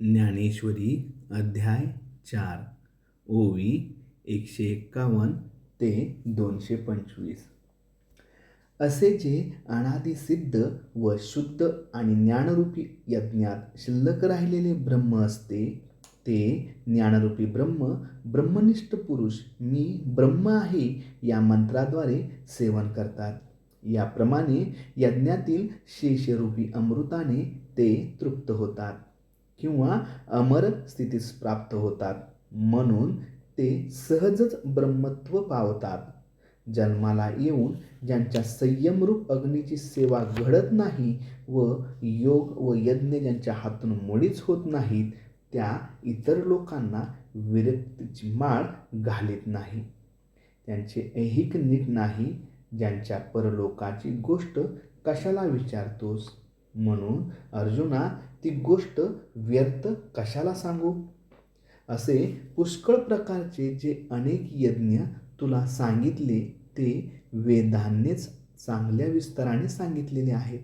ज्ञानेश्वरी अध्याय चार ओवी एकशे एक्कावन्न ते दोनशे पंचवीस. असे जे अनादिसिद्ध व शुद्ध आणि ज्ञानरूपी यज्ञात शिल्लक राहिलेले ब्रह्म असते ते ज्ञानरूपी ब्रह्म ब्रह्मनिष्ठ पुरुष मी ब्रह्म आहे या मंत्राद्वारे सेवन करतात. याप्रमाणे यज्ञातील शेषरूपी अमृताने ते तृप्त होतात. किंवा अमर स्थितीस प्राप्त होतात. म्हणून ते सहजच ब्रह्मत्व पावतात. जन्माला येऊन ज्यांच्या संयमरूप अग्नीची सेवा घडत नाही व योग व यज्ञ ज्यांच्या हातून मुळीच होत नाहीत त्या इतर लोकांना विरक्तीची माळ घालीत नाही. त्यांचे ऐहिक नीट नाही. ज्यांच्या परलोकाची गोष्ट कशाला विचारतोस? म्हणून अर्जुना ती गोष्ट व्यर्थ कशाला सांगू? असे पुष्कळ प्रकारचे जे अनेक यज्ञ तुला सांगितले ते वेदांनीच चांगल्या विस्ताराने सांगितलेले आहेत.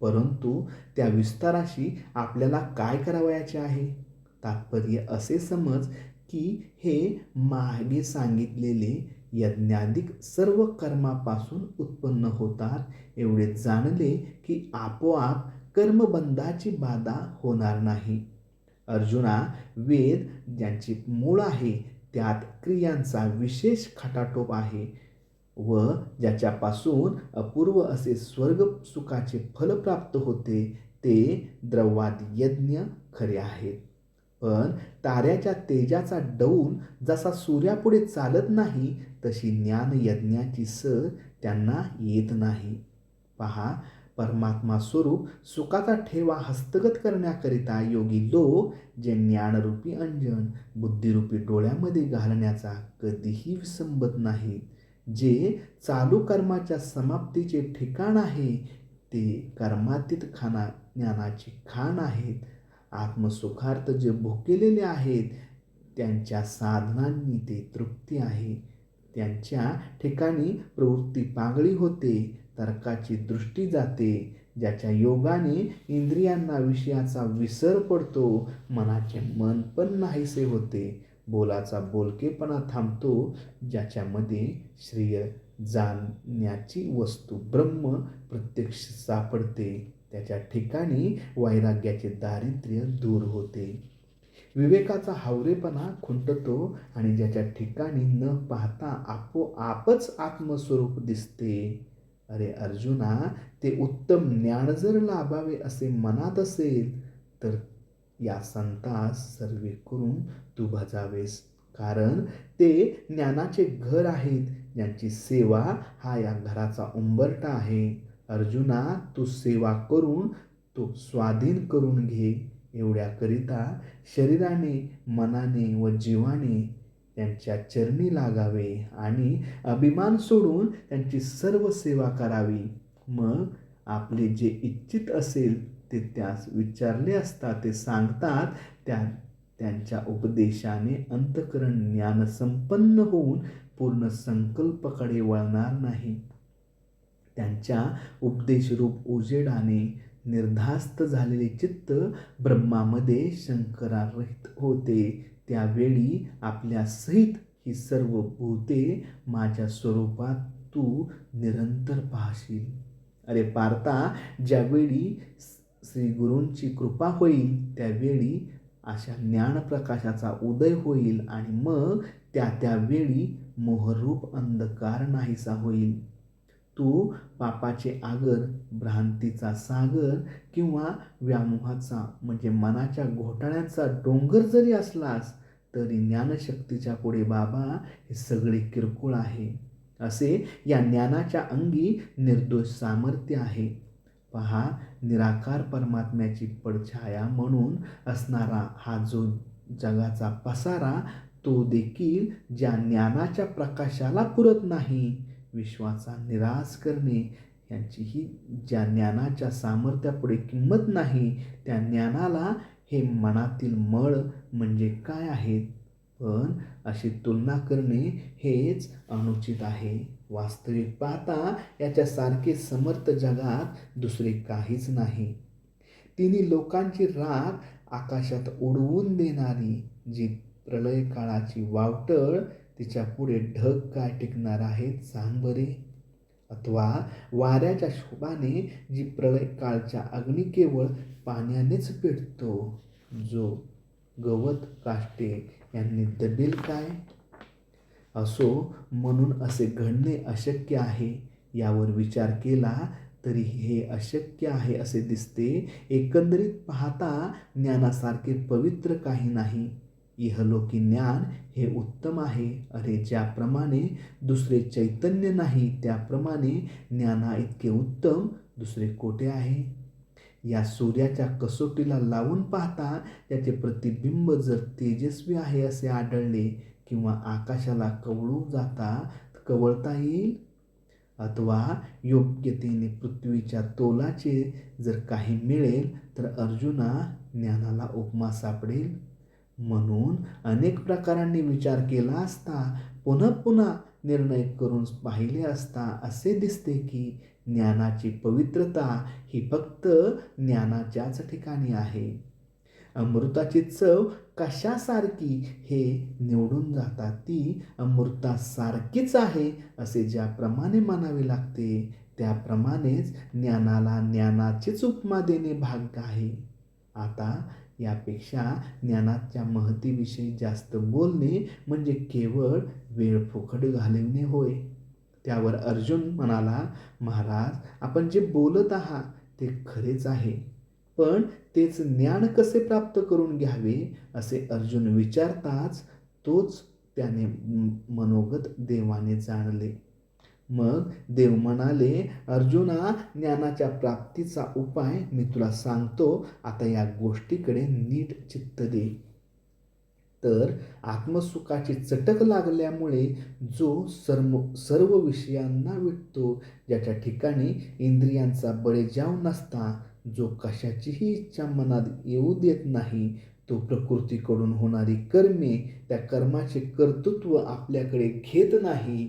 परंतु त्या विस्ताराशी आपल्याला काय करावयाचे आहे? तात्पर्य असे समज की हे मागे सांगितलेले यज्ञाधिक सर्व कर्मापासून उत्पन्न होतात. एवढे जाणले की आपोआप कर्मबंधाची बाधा होणार नाही. अर्जुना वेद ज्यांचे मूळ आहे त्यात क्रियांचा विशेष खटाटोप आहे व ज्याच्यापासून अपूर्व असे स्वर्ग सुखाचे फल प्राप्त होते ते द्रवाद यज्ञ खरे आहेत. पण ताऱ्याच्या तेजाचा डौल जसा सूर्यापुढे चालत नाही तशी ज्ञान यज्ञाची सर त्यांना येत नाही. पहा परमात्मा स्वरूप सुखाचा ठेवा हस्तगत करण्याकरिता योगी लोक जे ज्ञानरूपी अंजन बुद्धिरूपी डोळ्यामध्ये घालण्याचा कधीही विसंबत नाही जे चालू कर्माच्या समाप्तीचे ठिकाण आहे ते कर्मातीत खाना ज्ञानाची खाण आहेत. आत्मसुखार्थ जे भुकेलेले आहेत त्यांच्या साधनांनी ते तृप्ती आहे. त्यांच्या ठिकाणी प्रवृत्ती पागळी होते तर्काची दृष्टी जाते. ज्याच्या योगाने इंद्रियांना विषयाचा विसर पडतो मनाचे मन पण नाहीसे होते. बोलाचा बोलकेपणा थांबतो ज्याच्यामध्ये श्रेय जाणण्याची वस्तू ब्रह्म प्रत्यक्ष सापडते. त्याच्या ठिकाणी वैराग्याचे दारिद्र्य दूर होते. विवेकाचा हावरेपणा खुंटतो आणि ज्याच्या ठिकाणी न पाहता आपोआपच आत्मस्वरूप दिसते. अरे अर्जुना ते उत्तम ज्ञान जर लाभावे असे मनात असेल तर या संतास सर्वे करून तू भजावेस. कारण ते ज्ञानाचे घर आहेत ज्यांची सेवा हा या घराचा उंबरटा आहे. अर्जुना तू सेवा करून तो स्वाधीन करून घे एवढ्याकरिता शरीराने मनाने व जीवाने त्यांच्या चरणी लागावे आणि अभिमान सोडून त्यांची सर्व सेवा करावी. मग आपले जे इच्छित असेल ते त्यास विचारले असता ते सांगतात त्या त्यांच्या उपदेशाने अंतकरण ज्ञानसंपन्न होऊन पूर्ण संकल्पकडे वळणार नाही. त्यांच्या उपदेशरूप उजेडाने निर्धास्त झालेले चित्त ब्रह्मामध्ये शंकरारहित होते. त्यावेळी आपल्या सहित ही सर्व भूते माझ्या स्वरूपात तू निरंतर पाहशील. अरे पार्था ज्यावेळी श्री गुरूंची कृपा होईल त्यावेळी अशा ज्ञानप्रकाशाचा उदय होईल आणि मग त्या त्यावेळी मोहरूप अंधकार नाहीसा होईल. तू पापाचे आगर भ्रांतीचा सागर किंवा व्यामोहाचा म्हणजे मनाच्या घोटाळ्यांचा डोंगर जरी असलास तरी ज्ञानशक्तीच्या पुढे बाबा हे सगळे किरकोळ आहे. असे या ज्ञानाच्या अंगी निर्दोष सामर्थ्य आहे. पहा निराकार परमात्म्याची पडछाया म्हणून असणारा हा जो जगाचा पसारा तो देखील ज्या ज्ञानाच्या प्रकाशाला पुरत नाही विश्वाचा निराश करणे यांचीही ज्या ज्ञानाच्या सामर्थ्यापुढे किंमत नाही त्या ज्ञानाला हे मनातील मळ म्हणजे काय आहेत पण अशी तुलना करणे हेच अनुचित आहे. वास्तविक पाहता याच्यासारखे समर्थ जगात दुसरे काहीच नाही. तिने लोकांची राग आकाशात उडवून देणारी जी प्रलय काळाची वावटळ तिच्या पुढे ढग काय टिकणार आहेत सांग बरे? अथवा वाऱ्याच्या शोभाने जी प्रलय काळच्या अग्नी केवळ पाण्यानेच पेटतो जो गवत काष्टे यांनी दबेल काय? असो म्हणून असे घडणे अशक्य आहे. यावर विचार केला तरी हे अशक्य आहे असे दिसते. एकंदरीत पाहता ज्ञानासारखे पवित्र काही नाही. इहलोकी ज्ञान हे उत्तम आहे. अरे ज्याप्रमाणे दुसरे चैतन्य नाही त्याप्रमाणे ज्ञाना इतके उत्तम दुसरे कोठे आहे? या सूर्याच्या कसोटीला लावून पाहता त्याचे प्रतिबिंब जर तेजस्वी आहे असे आढळले किंवा आकाशाला कवळू जाता कवळता येईल? अथवा योग्यतेने पृथ्वीच्या तोलाचे जर काही मिळेल तर अर्जुना ज्ञानाला उपमा सापडेल? म्हणून अनेक प्रकारांनी विचार केला असता पुन्हा पुन्हा निर्णय करून पाहिले असता असे दिसते की ज्ञानाची पवित्रता ही फक्त ज्ञानाच्याच ठिकाणी आहे. अमृताची चव कशासारखी हे निवडून जातात ती अमृतासारखीच आहे असे ज्याप्रमाणे मानावे लागते त्याप्रमाणेच ज्ञानाला ज्ञानाचीच उपमा देणे भाग्य आहे. आता यापेक्षा ज्ञानाच्या महतीविषयी जास्त बोलणे म्हणजे केवळ वेळ फुकट घालवणे होय. त्यावर अर्जुन म्हणाला महाराज आपण जे बोलत आहात ते खरेच आहे पण तेच ज्ञान कसे प्राप्त करून घ्यावे? असे अर्जुन विचारताच तोच त्याने मनोगत देवाने जाणले. मग देव म्हणाले अर्जुना ज्ञानाच्या प्राप्तीचा उपाय मी तुला सांगतो. आता या गोष्टीकडे नीट चित्त दे. तर आत्मसुखाची चटक लागल्यामुळे जो सर्व सर्व विषयांना विटतो ज्याच्या ठिकाणी इंद्रियांचा बळीजाव नसता जो कशाचीही इच्छा मनात येऊ देत नाही तो प्रकृतीकडून होणारी कर्मे त्या कर्माचे कर्तृत्व आपल्याकडे घेत नाही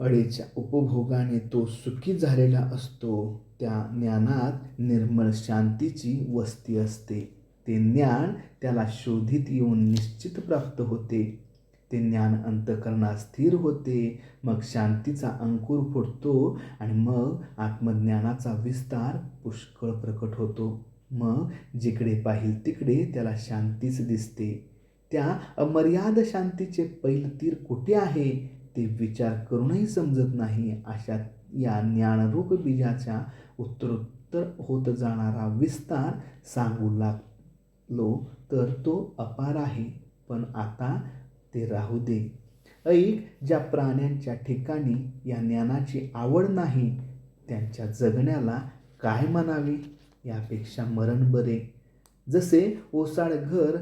अळीच्या उपभोगाने तो सुखी झालेला असतो. त्या ज्ञानात निर्मळ शांतीची वस्ती असते. ते ज्ञान त्याला शोधित येऊन निश्चित प्राप्त होते. ते ज्ञान अंतकरणात स्थिर होते. मग शांतीचा अंकुर फुटतो आणि मग आत्मज्ञानाचा विस्तार पुष्कळ प्रकट होतो. मग जिकडे पाहिल तिकडे त्याला शांतीच दिसते. त्या अमर्याद शांतीचे पैलतीर कुठे आहे? ते विचार करूनही समजत नाही अशा या ज्ञानरूप बीजाच्या उत्तरोत्तर होत जाणारा विस्तार सांगू लागलो तर तो अपार आहे. पण आता ते राहू दे. ऐक ज्या प्राण्यांच्या ठिकाणी या ज्ञानाची आवड नाही त्यांच्या जगण्याला काय म्हणावे? यापेक्षा मरण बरे. जसे ओसाड घर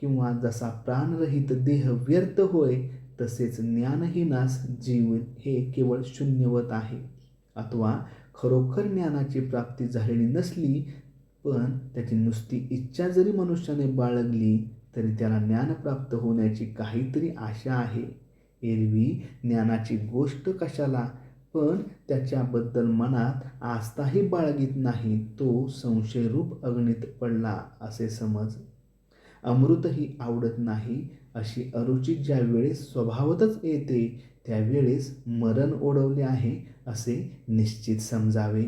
किंवा जसा प्राणरहित देह व्यर्थ होय तसेच ज्ञानहीनास जीवन हे केवळ शून्यवत आहे. अथवा खरोखर ज्ञानाची प्राप्ती झालेली नसली पण त्याची नुसती इच्छा जरी मनुष्याने बाळगली तरी त्याला ज्ञान प्राप्त होण्याची काहीतरी आशा आहे. एरवी ज्ञानाची गोष्ट कशाला? पण त्याच्याबद्दल मनात आस्थाही बाळगीत नाही तो संशयरूप अग्नीत पडला असे समज अमृतही आवडत नाही. अशी अरुची ज्या वेळेस स्वभावतच येते त्यावेळेस मरण ओढवले आहे असे निश्चित समजावे.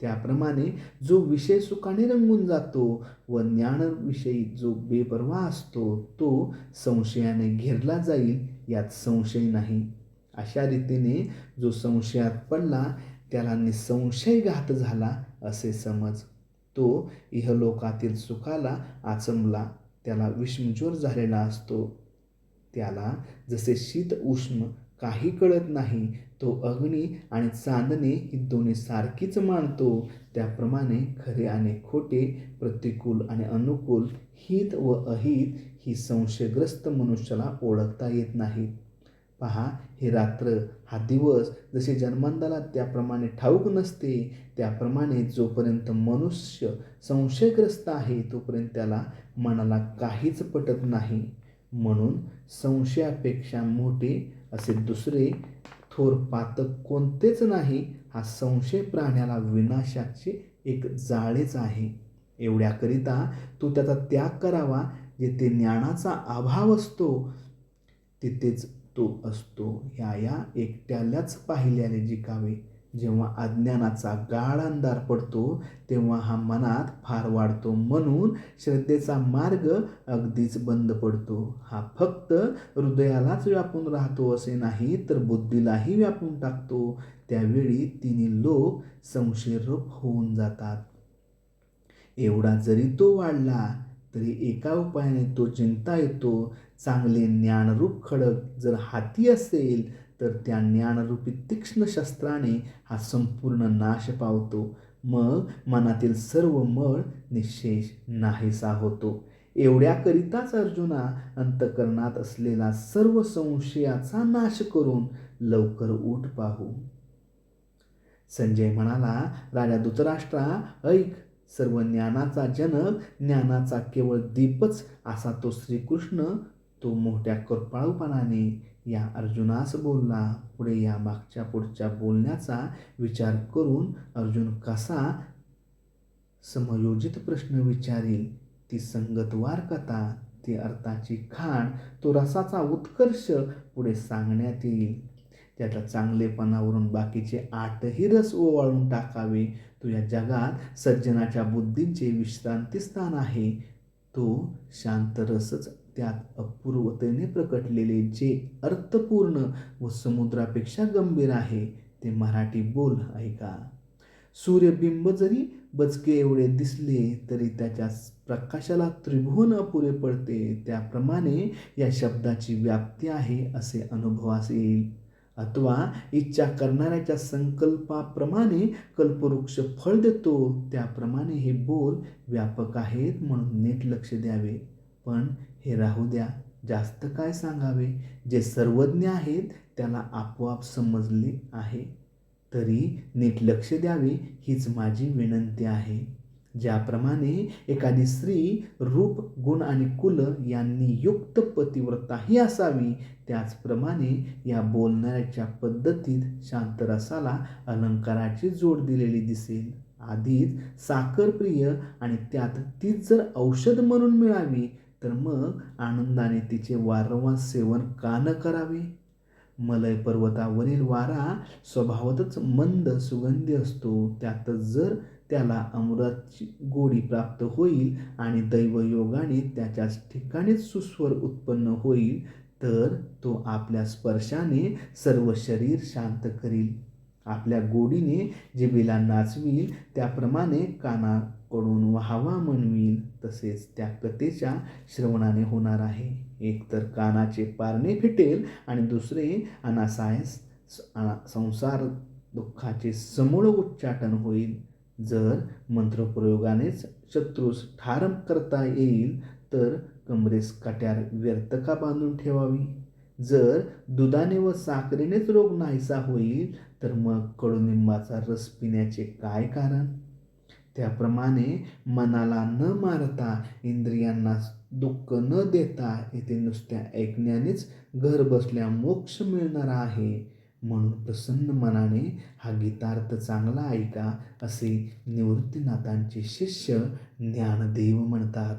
त्याप्रमाणे जो विषय सुखाने रंगून जातो व ज्ञानविषयी जो बेपरवा असतो तो संशयाने घेरला जाईल यात संशय नाही. अशा रीतीने जो संशयात पडला त्याला निसंशय घात झाला असे समज. तो इहलोकातील सुखाला आचमला. त्याला विष्मज्वर झालेला असतो. त्याला जसे शीत उष्ण काही कळत नाही तो अग्नी आणि चांदणे ही दोन्ही सारखीच मानतो. त्याप्रमाणे खरे आणि खोटे प्रतिकूल आणि अनुकूल हित व अहित ही संशयग्रस्त मनुष्याला ओळखता येत नाहीत. पहा हे रात्र हा दिवस जसे जन्मांदाला त्याप्रमाणे ठाऊक नसते त्याप्रमाणे जोपर्यंत मनुष्य संशयग्रस्त आहे तोपर्यंत त्याला मनाला काहीच पटत नाही. म्हणून संशयापेक्षा मोठे असे दुसरे थोर पातक कोणतेच नाही हा संशय प्राण्याला विनाशाचे एक जाळेच आहे. एवढ्याकरिता तो त्याचा त्याग करावा जेथे ज्ञानाचा अभाव असतो तिथेच तो असतो ह्या या एकट्यालाच पाहिल्याने जिकावे. जेव्हा अज्ञानाचा गाढ अंधार पडतो तेव्हा हा मनात फार वाढतो म्हणून श्रद्धेचा मार्ग अगदीच बंद पडतो. हा फक्त हृदयालाच व्यापून राहतो असे नाही तर बुद्धीलाही व्यापून टाकतो. त्यावेळी तिन्ही लोक संशयरूप होऊन जातात. एवढा जरी तो वाढला तरी एका उपायाने तो जिंकता येतो. चांगले ज्ञानरूप खडक जर हाती असेल तर त्या ज्ञानरूपी तीक्ष्ण शस्त्राने हा संपूर्ण नाश पावतो. मग मनातील सर्व मळ निशेष नाहीसा होतो. एवढ्याकरिताच अर्जुना अंतकरणात असलेला सर्व संशयाचा नाश करून लवकर उठ पाहू. संजय म्हणाला राजा धृतराष्ट्रा ऐक सर्व ज्ञानाचा जनक ज्ञानाचा केवळ दीपच असा तो श्रीकृष्ण तो मोठ्या कृपाळूपणाने या अर्जुनास बोलला. पुढे या मागच्या पुढच्या बोलण्याचा विचार करून अर्जुन कसा समयोजित प्रश्न विचारील ती संगतवार कथा ती अर्थाची खाण तो रसाचा उत्कर्ष पुढे सांगण्यात येईल. त्याच्या चांगलेपणावरून बाकीचे आठही रस ओवाळून टाकावे. तो या जगात सज्जनाच्या बुद्धींचे विश्रांती स्थान आहे. तो शांत रसच त्यात अपूर्वतेने प्रकटलेले जे अर्थपूर्ण व समुद्रापेक्षा गंभीर आहे ते मराठी बोल ऐका. सूर्यबिंब जरी बचके एवढे दिसले तरी त्याच्या प्रकाशाला त्रिभुवन अपुरे पडते. त्याप्रमाणे या शब्दाची व्याप्ती आहे असे अनुभवास येईल. अथवा इच्छा करणाऱ्याच्या संकल्पाप्रमाणे कल्पवृक्ष फळ देतो त्याप्रमाणे हे बोल व्यापक आहेत म्हणून नीट लक्ष द्यावे. पण हे राहू द्या जास्त काय सांगावे? जे सर्वज्ञ आहेत त्याला आपोआप समजले आहे. तरी नीट लक्ष द्यावे हीच माझी विनंती आहे. ज्याप्रमाणे एखादी स्त्री रूप गुण आणि कुल यांनी युक्त पतिव्रताही असावी त्याचप्रमाणे या बोलण्याच्या पद्धतीत शांतरसाला अलंकाराची जोड दिलेली दिसेल. आधीच साखरप्रिय आणि त्यात तीच जर औषध म्हणून मिळावी तर मग आनंदाने तिचे वारंवार सेवन का न करावे? मलय पर्वतावरील वारा स्वभावतच मंद सुगंधी असतो. त्यातच जर त्याला अमृताची गोडी प्राप्त होईल आणि दैवयोगाने त्याच्याच ठिकाणीच सुस्वर उत्पन्न होईल तर तो आपल्या स्पर्शाने सर्व शरीर शांत करील. आपल्या गोडीने जिबेला नाचवील त्याप्रमाणे कानाकडून व्हावा म्हणवील तसेच त्या कथेच्या श्रवणाने होणार आहे. एकतर कानाचे पारणे फिटेल आणि दुसरे अनासायस संसार दुःखाचे समूळ उच्चाटन होईल. जर मंत्रप्रयोगानेच शत्रूस ठार करता येईल तर कमरेस काट्यार व्यर्थका बांधून ठेवावी? जर दुधाने व साखरेनेच रोग नाहीसा होईल तर मग कडुनिंबाचा रस पिण्याचे काय कारण? त्याप्रमाणे मनाला न मारता इंद्रियांना दुःख न देता येथे नुसत्या ऐकण्यानेच घर बसल्या मोक्ष मिळणार आहे. म्हणून प्रसन्न मनाने हा गीतार्थ चांगला ऐका असे निवृत्तीनाथांचे शिष्य ज्ञानदेव म्हणतात.